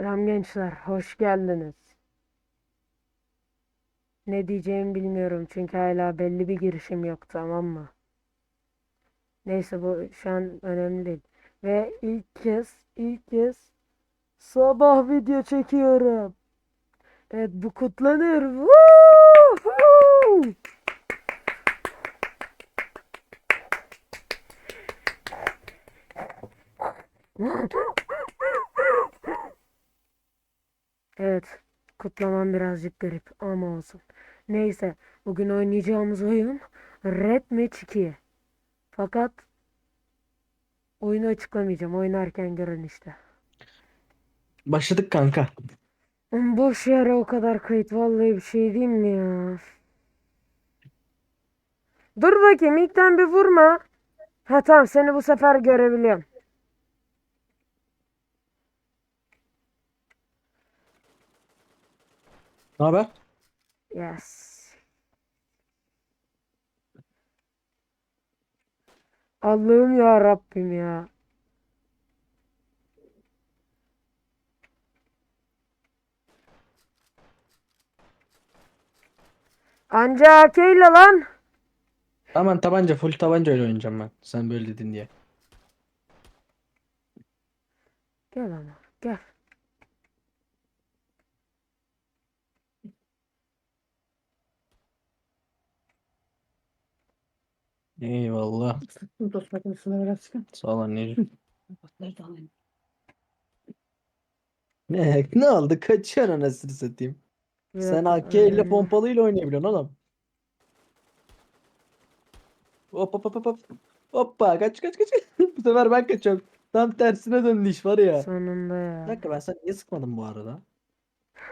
Selam gençler, hoş geldiniz. Ne diyeceğimi bilmiyorum çünkü hala belli bir girişim yok, tamam mı? Neyse bu şu an önemli değil. Ve ilk kez, ilk kez sabah video çekiyorum. Evet bu kutlanır. Woohoo! Evet, kutlamam birazcık garip ama olsun. Neyse, bugün oynayacağımız oyun Red Match 2. Fakat oyunu açıklamayacağım. Oynarken görün işte. Başladık kanka. Boş yere o kadar kayıt. Vallahi bir şey diyeyim mi ya? Dur bakayım, ilkten bir vurma. Ha tamam, seni bu sefer görebiliyorum. Ne haber? Yes. Allah'ım ya Rabbim ya. Anca AK ile lan. Aman tabanca full tabanca öyle oynayacağım ben. Sen böyle dedin diye. Gel ama gel. Eyvallah. Dost makinesine biraz çıkın. Sağ ol anneciğim. Nerede alayım? Ne, ne oldu? Kaçıyorsun anasını satayım. Bir Sen AK ile pompalıyla oynayabiliyorsun oğlum. Hop hop hop hop hop. Hoppa kaç kaç kaç. Bu sefer ben kaçıyorum. Tam tersine döndü iş var ya. Sonunda Bir ya. dakika ben sana niye sıkmadım bu arada?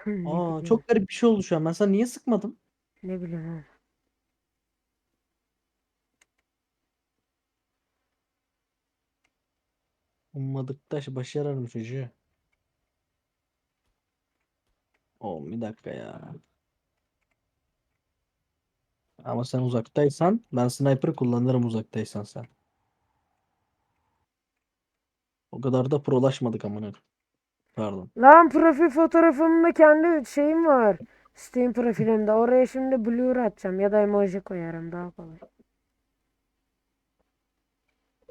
Aa çok garip bir şey oldu şu an. Ben sana niye sıkmadım? ne bileyim oğlum. Ummadık da başararım çocuğu. Oğlum bir dakika ya. Ama sen uzaktaysan ben sniper kullanırım uzaktaysan sen. O kadar da prolaşmadık amına. Pardon. Lan profil fotoğrafımda kendi şeyim var. Steam profilimde. Oraya şimdi blur atacağım ya da emoji koyarım daha kolay.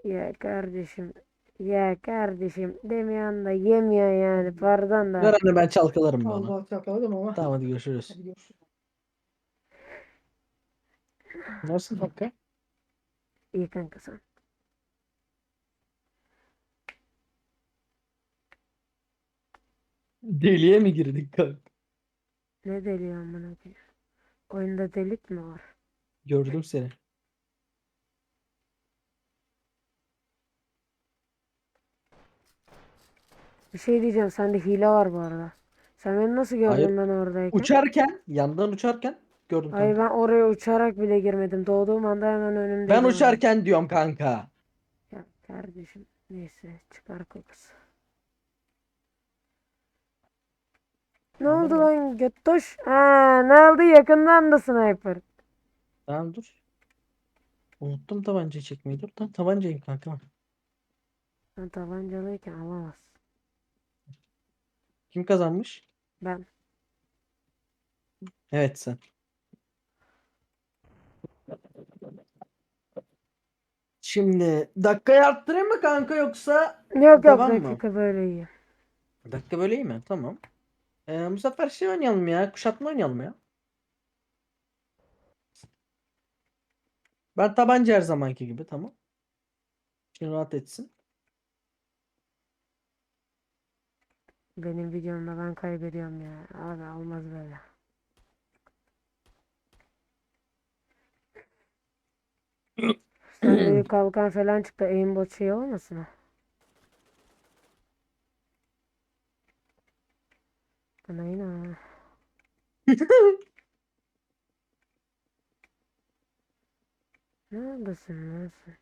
Ya kardeşim. Ya kardeşim. Demiyorsun da yemiyor yani. Pardon Ver da. anne ben çalkalarım bir onu. Allah çakaladım ama. Tamam hadi görüşürüz. Hadi görüşürüz. Nasıl kanka? İyi kanka sen. Deliye mi girdik kanka? Ne deli amına koyayım. Oyunda delik mi var? Gördüm seni. Bir şey diyeceğim. Sende hile var bu arada. Sen beni nasıl gördün Hayır. ben oradayken? Uçarken, yandan uçarken gördüm kanka. ben oraya uçarak bile girmedim. Doğduğum anda hemen önümdeydi. Ben uçarken diyorum kanka. Ya kardeşim neyse çıkar kokusu. Ne Anladın oldu mı? lan göttoş? Ha, ne oldu yakından da sniper. Tamam dur. Unuttum tabancayı çekmeyi. Dur lan tabancayı kanka. Ben tabancalıyken alamaz. Kim kazanmış? Ben. Evet sen. Şimdi dakikayı arttırayım mı kanka yoksa Yok yok Devam mı? dakika böyle iyi. dakika böyle iyi mi? Tamam. Ee, bu sefer şey oynayalım ya. Kuşatma oynayalım ya. Ben tabanca her zamanki gibi tamam. Şimdi rahat etsin. Benim videomda ben kaybediyorum ya. Abi olmaz böyle. Bir kalkan falan çıktı. Aimbot şey olmasın o? Bana yine. Neredesin lan sen?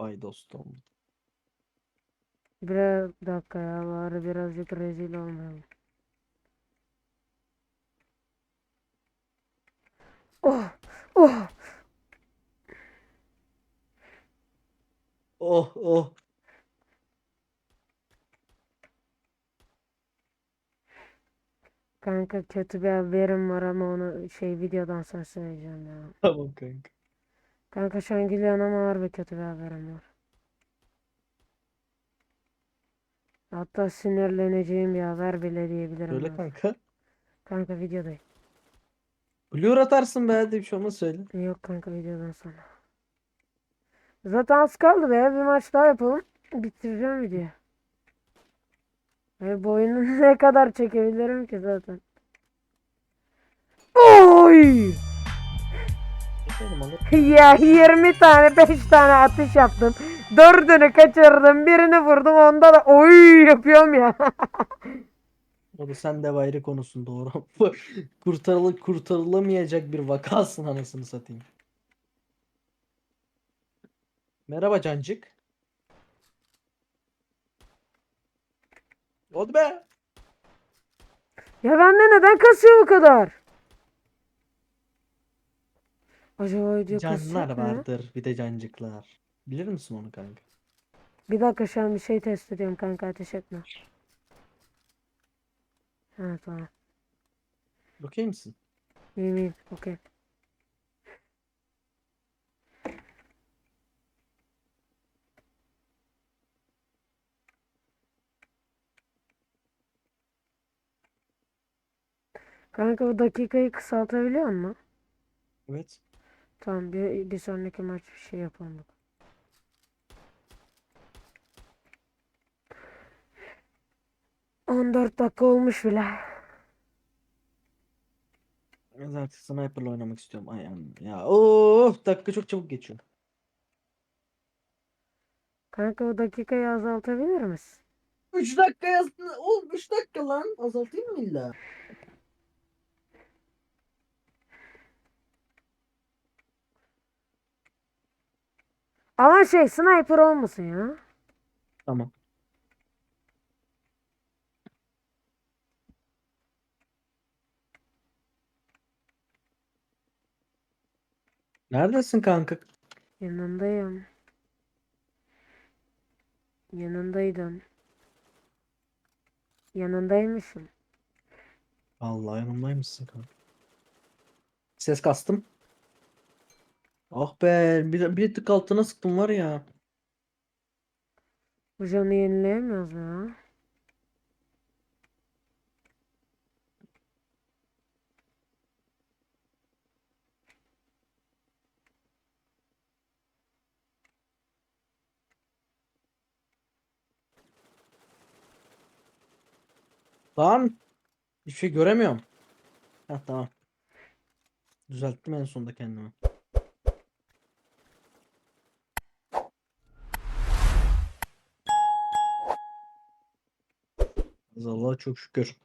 Vay dostum. Bir dakika ya bari birazcık rezil olmayalım. Oh! Oh! Oh oh. Kanka kötü bir haberim var ama onu şey videodan sonra söyleyeceğim ya. Tamam kanka. Kanka şu an gülüyorsun ama harbi kötü bir haberim var. Hatta sinirleneceğim bir haber bile diyebilirim. Söyle kanka. Kanka videodayım. Blur atarsın be hadi bir şey olmaz söyle. Yok kanka videodan sonra. Zaten az kaldı be. Bir maç daha yapalım. Bitireceğim videoyu. E, bu oyunu ne kadar çekebilirim ki zaten. Oy! Alır. Ya 20 tane 5 tane atış yaptım. Dördünü kaçırdım. Birini vurdum. Onda da oy yapıyorum ya. Da sen de ayrı konusun doğru. Kurtarılı kurtarılamayacak bir vakasın anasını satayım. Merhaba Cancık. Oldu be. Ya bende neden kasıyor bu kadar? Acaba video kasacak Canlar mı? vardır bir de cancıklar. Bilir misin onu kanka? Bir dakika şu an bir şey test ediyorum kanka ateş etme. Ha tamam. Okey misin? İyi miyim? Okey. Kanka bu dakikayı kısaltabiliyor musun? Evet. Tamam bir, bir sonraki maç bir şey yapalım. bak. On dört dakika olmuş bile. Ben zaten sniper'la oynamak istiyorum. Ay am- ya. Oh dakika çok çabuk geçiyor. Kanka o dakikayı azaltabilir misin? 3 dakika yazdı. Oğlum 3 dakika lan. Azaltayım mı illa? Ama şey sniper olmasın ya. Tamam. Neredesin kanka? Yanındayım. Yanındaydın. Yanındaymışım. Vallahi yanımdaymışsın kanka. Ses kastım. Ah be bir, bir tık altına sıktım var ya. Bu canı yenileyemiyoruz ya. Lan hiçbir şey göremiyorum. Heh tamam. Düzelttim en sonunda kendimi. Allah'a çok şükür.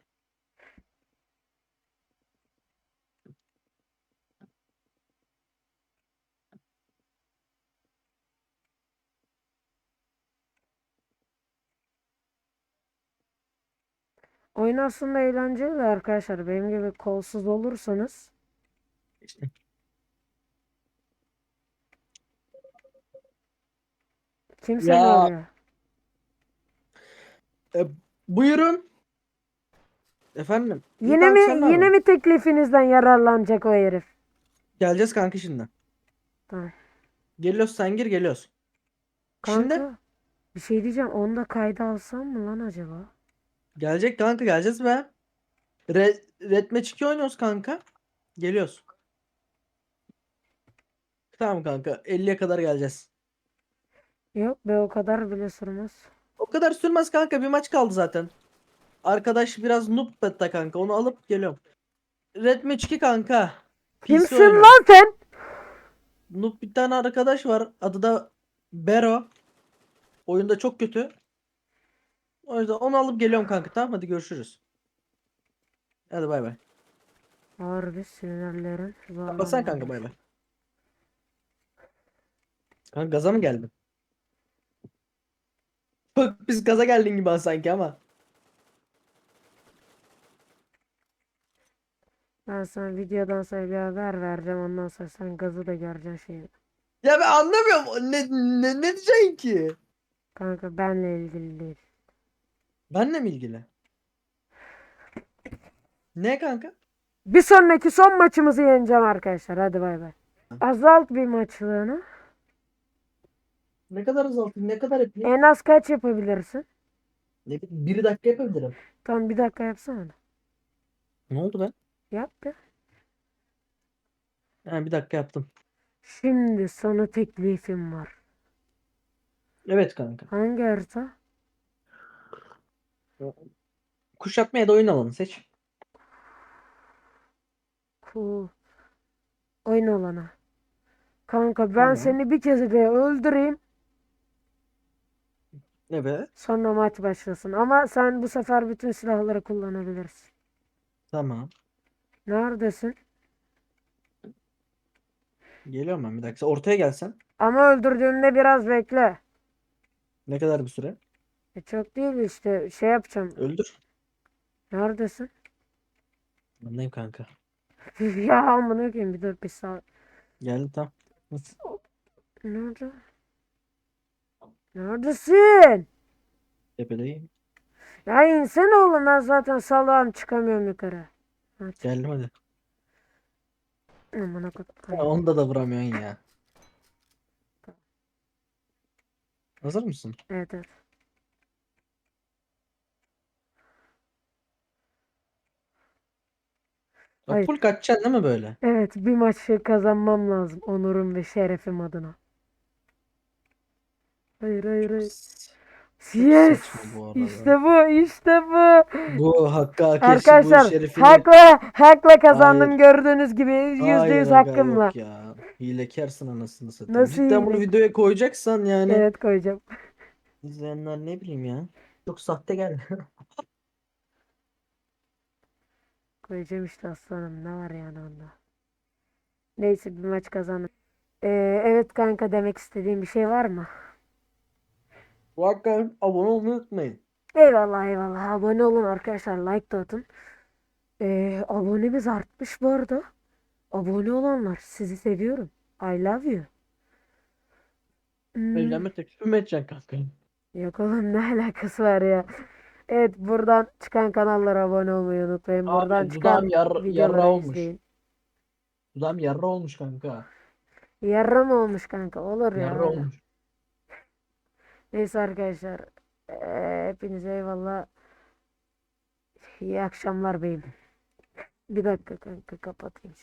Oyun aslında eğlenceli de arkadaşlar. Benim gibi kolsuz olursanız İşte. kim seni Ya. arıyor? E, buyurun. Efendim. Yine mi yine mi teklifinizden yararlanacak o herif? Geleceğiz kanka şimdi. Tamam. Geliyoruz sen gir geliyoruz. Şimdi bir şey diyeceğim. Onu da kayda alsam mı lan acaba? gelecek kanka geleceğiz be. Red, Red Match 2 oynuyoruz kanka. Geliyoruz. Tamam kanka 50'ye kadar geleceğiz. Yok be o kadar bile sürmez. Kadar sürmez kanka bir maç kaldı zaten. Arkadaş biraz noob beta kanka onu alıp geliyorum. Red Match 2 kanka. PC Kimsin lan sen? Noob bir tane arkadaş var. Adı da Bero. Oyunda çok kötü. O yüzden onu alıp geliyorum kanka tamam hadi görüşürüz. Hadi bay bay. Harbi sinirlerim. Basan kanka bay bay. Kanka gaza mı geldin? Bak biz gaza geldin gibi ha sanki ama. Ben sana videodan sonra bir haber vereceğim. Ondan sonra sen gazı da göreceksin şeyi. Ya ben anlamıyorum. Ne, ne, ne diyeceksin ki? Kanka benle ilgili değil. Benle mi ilgili? Ne kanka? Bir sonraki son maçımızı yeneceğim arkadaşlar. Hadi bay bay. Azalt bir maçlığını. Ne kadar azaltayım? Ne kadar yapayım? En az kaç yapabilirsin? Ne bileyim, bir dakika yapabilirim. Tam bir dakika yapsana. Ne oldu be? Yap be. Ha, bir dakika yaptım. Şimdi sana teklifim var. Evet kanka. Hangi harita? Kuşatma ya da oyun alanı seç. Cool. Oyun olana. Kanka ben Tamam. seni bir kez de öldüreyim. Evet. Sonra maç başlasın. Ama sen bu sefer bütün silahları kullanabilirsin. Tamam. Neredesin? Geliyorum ben bir dakika. Ortaya gelsen. Ama öldürdüğümde biraz bekle. Ne kadar bir süre? E çok değil işte şey yapacağım. Öldür. Neredesin? Anlayayım kanka. ya amına koyayım bir dur bir sağ. Geldim tam. Nerede? Neredesin? Tepedeyim. Ya insene oğlum ben zaten salağım çıkamıyorum yukarı. Aç. Geldim hadi. Ha, koyayım. onda da vuramıyorsun ya. Hazır mısın? Evet evet. Hayır. full kaçacaksın değil mi böyle? Evet bir maçı kazanmam lazım onurum ve şerefim adına. Hayır hayır hayır. Yes! bu. İşte bu, işte bu. Bu hakkı hak eşi, bu Arkadaşlar şerefini. hakla hakla kazandım Hayır. gördüğünüz gibi yüzde Hayır yüz aga, hakkımla. yok ya. Hilekarsın anasını satayım. Nasıl Cidden bunu hile? videoya koyacaksan yani. Evet koyacağım. İzleyenler ne bileyim ya. Çok sahte geldi. Koyacağım işte aslanım ne var yani onda. Neyse bir maç kazandım. Ee, evet kanka demek istediğim bir şey var mı? Bu hakikaten abone olmayı unutmayın. Eyvallah eyvallah. Abone olun arkadaşlar. Like da atın. Ee, abonemiz artmış bu arada. Abone olanlar sizi seviyorum. I love you. Hmm, Evlenme teklifi mi edeceksin kanka? yok oğlum ne alakası var ya. Evet buradan çıkan kanallara abone olmayı unutmayın. Abi, Buradan çıkan yar- yarra olmuş. izleyin. Dudağım yarra olmuş kanka. Yarra mı olmuş kanka? Olur ya. Yarra olmuş. Neyse arkadaşlar. Ee, hepinize eyvallah. İyi akşamlar beyim. Bir dakika kanka kapatayım.